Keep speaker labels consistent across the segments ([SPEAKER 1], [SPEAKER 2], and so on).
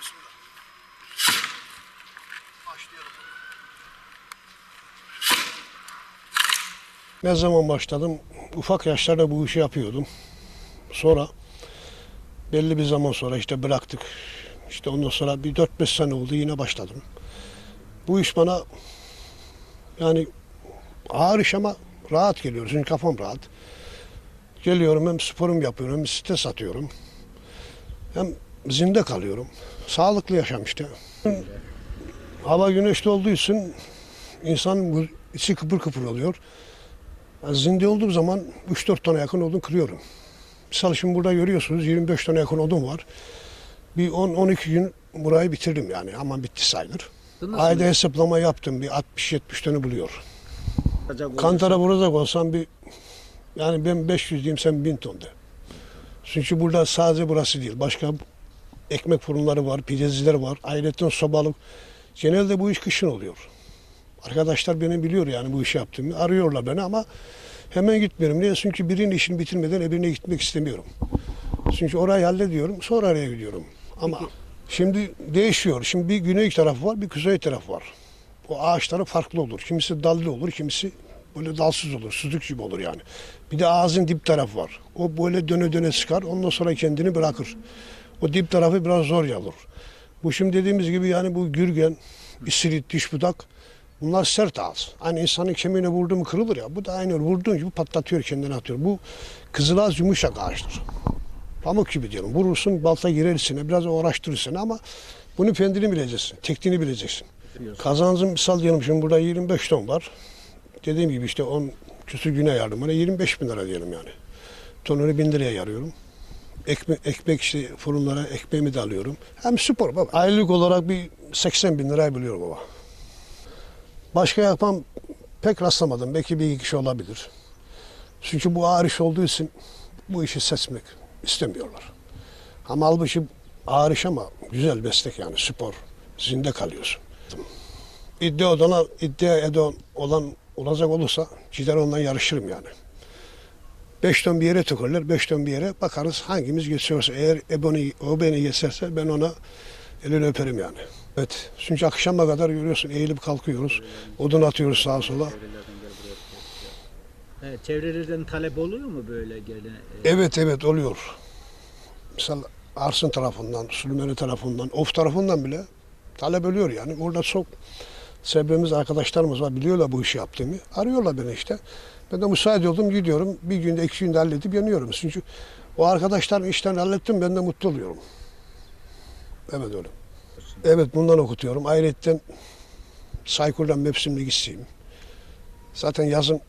[SPEAKER 1] bismillah. Başlayalım. Ne zaman başladım? Ufak yaşlarda bu işi yapıyordum. Sonra belli bir zaman sonra işte bıraktık. İşte ondan sonra bir 4-5 sene oldu yine başladım. Bu iş bana yani ağır iş ama rahat geliyor. Çünkü kafam rahat. Geliyorum hem sporum yapıyorum hem site satıyorum. Hem zinde kalıyorum. Sağlıklı yaşam işte. Hava güneşli olduğu için insan bu içi kıpır kıpır oluyor. Zinde olduğum zaman 3-4 tane yakın odun kırıyorum. Misal şimdi burada görüyorsunuz 25 tane yakın odun var. Bir 10-12 gün burayı bitirdim yani ama bitti sayılır. Ayda hesaplama yaptım bir 60-70 tane buluyor. Kantara vuracak olsam bir yani ben 500 diyeyim sen 1000 ton de. Çünkü burada sadece burası değil. Başka ekmek fırınları var, pideciler var. Ayrıca sobalık. Genelde bu iş kışın oluyor. Arkadaşlar beni biliyor yani bu işi yaptığımı. Arıyorlar beni ama hemen gitmiyorum. Niye? Çünkü birinin işini bitirmeden öbürüne gitmek istemiyorum. Çünkü orayı hallediyorum. Sonra araya gidiyorum. Ama şimdi değişiyor. Şimdi bir güney tarafı var, bir kuzey tarafı var. O ağaçları farklı olur. Kimisi dallı olur, kimisi böyle dalsız olur, süzük gibi olur yani. Bir de ağzın dip tarafı var. O böyle döne döne çıkar, ondan sonra kendini bırakır. O dip tarafı biraz zor yalır. Bu şimdi dediğimiz gibi yani bu gürgen, isirit, diş budak bunlar sert ağız. Hani insanın kemiğine vurdu mu kırılır ya. Bu da aynı öyle vurduğun gibi patlatıyor kendini atıyor. Bu kızılağız yumuşak ağaçtır. Pamuk gibi diyorum. Vurursun balta girer içine biraz uğraştırır seni ama bunu kendini bileceksin. Tekniğini bileceksin. Kazancım misal diyelim şimdi burada 25 ton var. Dediğim gibi işte 10 küsür güne yardımına 25 bin lira diyelim yani. Tonunu 1000 liraya yarıyorum. Ekmek, ekmek işte fırınlara ekmeğimi de alıyorum. Hem spor baba. Aylık olarak bir 80 bin lirayı buluyorum baba. Başka yapan pek rastlamadım. Belki bir iki kişi olabilir. Çünkü bu ağır iş olduğu için bu işi seçmek istemiyorlar. Ama halbuki ağır iş ama güzel meslek yani spor. Zinde kalıyorsun. İddia odana, iddia eden olan olacak olursa gider ondan yarışırım yani. Beş ton bir yere tıkırlar, beş ton bir yere bakarız hangimiz geçiyorsa. Eğer eboni, o beni geçerse ben ona elini öperim yani. Evet, çünkü akşama kadar görüyorsun eğilip kalkıyoruz. Odun atıyoruz sağa sola.
[SPEAKER 2] Evet, çevrelerden talep oluyor mu böyle gelen? e,
[SPEAKER 1] Evet evet oluyor. Mesela Arsın tarafından, Sülmeni tarafından, Of tarafından bile talep oluyor yani. Orada çok sebebimiz arkadaşlarımız var. Biliyorlar bu işi yaptığımı. Arıyorlar beni işte. Ben de müsait oldum gidiyorum. Bir günde iki günde halledip yanıyorum. Çünkü o arkadaşlar işten hallettim ben de mutlu oluyorum. Evet öyle. Evet bundan okutuyorum. Ayrıca Saykur'dan mevsimlik gitseyim. Zaten yazın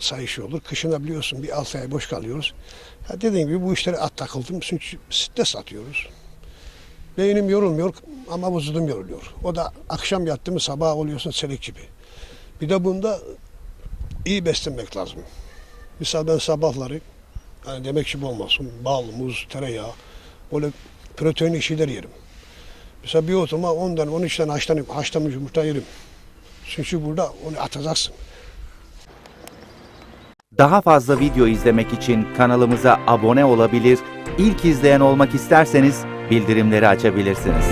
[SPEAKER 1] sayışı olur. Kışına biliyorsun bir 6 ay boş kalıyoruz. Ya dediğim gibi bu işlere at takıldım. Çünkü stres satıyoruz. Beynim yorulmuyor ama vücudum yoruluyor. O da akşam yattı mı sabah oluyorsun çelik gibi. Bir de bunda iyi beslenmek lazım. Mesela ben sabahları hani demek gibi olmasın bal, muz, tereyağı böyle proteinli şeyler yerim. Mesela bir oturma 10 tane 13 tane haşlanmış, haşlanmış yumurta yerim. Çünkü burada onu atacaksın.
[SPEAKER 3] Daha fazla video izlemek için kanalımıza abone olabilir, ilk izleyen olmak isterseniz bildirimleri açabilirsiniz.